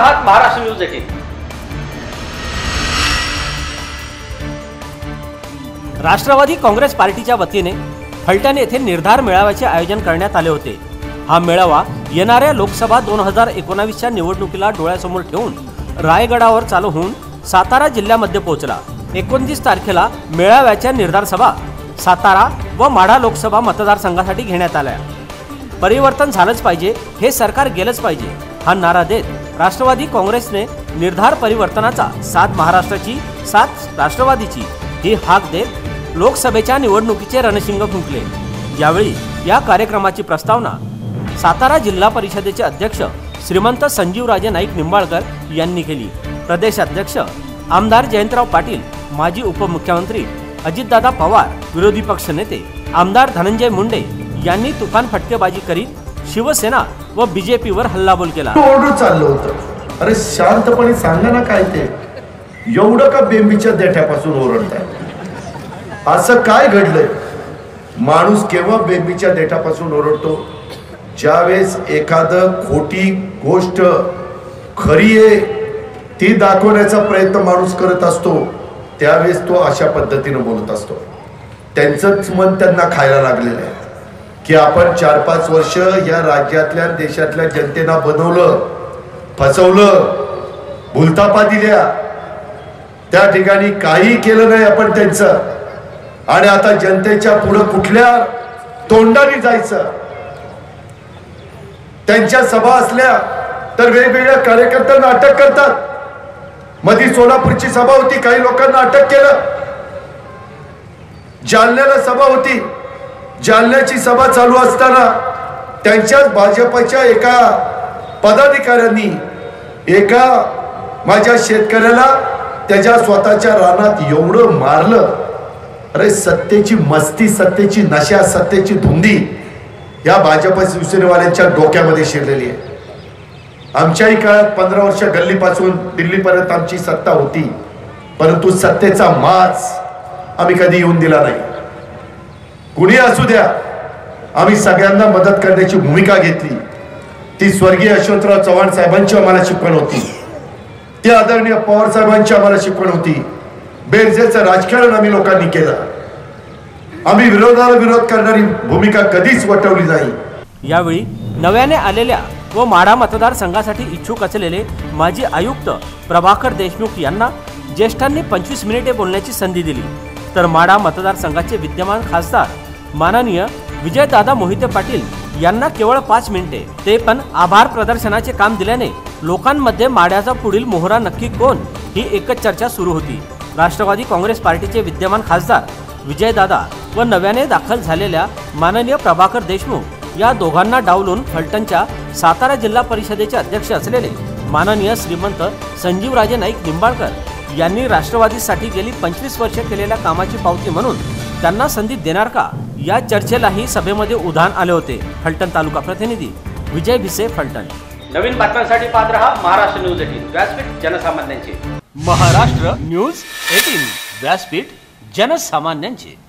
Maharashtra news eighteen Rashtrawadi Congress पार्टीच्या वतीने फलटण येथे निर्धार मेळाव्याचे आयोजन करण्यात आले होते. हा मेळावा येणाऱ्या लोकसभा दोन हजार एकोणावीसच्या निवडणुकीला डोळ्यासमोर ठेवून रायगडावर चालू होऊन सातारा जिल्ह्यामध्ये पोहोचला. एकोणतीस तारखेला मेळाव्याच्या निर्धार सभा सातारा व माढा लोकसभा मतदारसंघासाठी घेण्यात आल्या. परिवर्तन झालंच पाहिजे हे सरकार गेलंच पाहिजे हा नारा देत राष्ट्रवादी काँग्रेसने निर्धार परिवर्तनाचा सात महाराष्ट्राची सात राष्ट्रवादीची ही हाक देत लोकसभेच्या निवडणुकीचे रणशिंग फुंकले. यावेळी या कार्यक्रमाची प्रस्तावना सातारा जिल्हा परिषदेचे अध्यक्ष श्रीमंत संजीवराजे नाईक निंबाळकर यांनी केली. प्रदेशाध्यक्ष आमदार जयंतराव पाटील माजी उपमुख्यमंत्री अजितदादा पवार विरोधी पक्षनेते आमदार धनंजय मुंडे यांनी तुफान फटकेबाजी करीत शिवसेना व बीजेपीवर हल्लाबोल केला. ओरडून चाललं होतं. अरे शांतपणे सांगा ना काय ते. एवढं का बेंबीच्या देठ्यापासून ओरडताय? असं काय घडलंय? माणूस केव्हा बेंबीच्या देठापासून ओरडतो? ज्यावेळेस एखादं खोटी गोष्ट खरी आहे ती दाखवण्याचा प्रयत्न माणूस करत असतो त्यावेळेस तो अशा पद्धतीनं बोलत असतो. त्यांचंच मन त्यांना खायला लागलेलं आहे. की आपण चार पाच वर्ष या राज्यातल्या देशातल्या जनतेना बनवलं फसवलं भूलतापा दिल्या. त्या ठिकाणी काही केलं नाही आपण त्यांचं. आणि आता जनतेच्या पुढं कुठल्या तोंडाने जायचं? त्यांच्या सभा असल्या तर वेगवेगळ्या कार्यकर्त्यांना अटक करतात. मधी सोलापूरची सभा होती काही लोकांना अटक केलं. जालन्याला सभा होती. जालन्याची सभा चालू असताना त्यांच्याच भाजपच्या एका पदाधिकाऱ्यांनी एका माझ्या शेतकऱ्याला त्याच्या स्वतःच्या रानात एवढं मारलं. अरे सत्तेची मस्ती सत्तेची नशा सत्तेची धुंदी या भाजप शिवसेनेवाल्यांच्या डोक्यामध्ये शिरलेली आहे. आमच्याही काळात पंधरा वर्ष गल्लीपासून दिल्लीपर्यंत आमची सत्ता होती परंतु सत्तेचा माच आम्ही कधी येऊन दिला नाही. कुणी असू द्या. आम्ही सगळ्यांना मदत करण्याची भूमिका घेतली. ती स्वर्गीय यशवंतराव चव्हाण साहेबांची आम्हाला शिकवण होती. ती आदरणीय पवार साहेबांची आम्हाला शिकवण होती. बेरजेचं राजकारण आम्ही लोकांनी केलं. आम्ही विरोधाला विरोध करणारी भूमिका कधीच वटवली नाही. यावेळी नव्याने आलेल्या व माढा मतदारसंघासाठी इच्छुक असलेले माजी आयुक्त प्रभाकर देशमुख यांना ज्येष्ठांनी पंचवीस मिनिटे बोलण्याची संधी दिली. तर माढा मतदारसंघाचे विद्यमान खासदार माननीय विजयदादा मोहिते पाटील यांना केवळ पाच मिनिटे. ते पण आभार प्रदर्शनाचे काम दिल्याने लोकांमध्ये माड्याचा पुढील मोहरा नक्की कोण? ही एकच चर्चा सुरू होती. राष्ट्रवादी काँग्रेस पार्टीचे विद्यमान खासदार विजयदादा व नव्याने दाखल झालेल्या माननीय प्रभाकर देशमुख या दोघांना डावलून फलटणच्या सातारा जिल्हा परिषदेचे अध्यक्ष असलेले माननीय श्रीमंत संजीवराजे नाईक निंबाळकर यांनी राष्ट्रवादीसाठी गेली पंचवीस वर्ष केलेल्या कामाची पावती म्हणून त्यांना संधी देणार का? या चर्चेलाही सभेमध्ये उधाण आले होते. फलटण तालुका प्रतिनिधी विजय भिसे फलटण. नवीन बातम्यांसाठी पाहत रहा महाराष्ट्र न्यूज एटीन. व्यासपीठ जनसामान्यांचे. Maharashtra news eighteen. व्यासपीठ जनसामान्यांचे.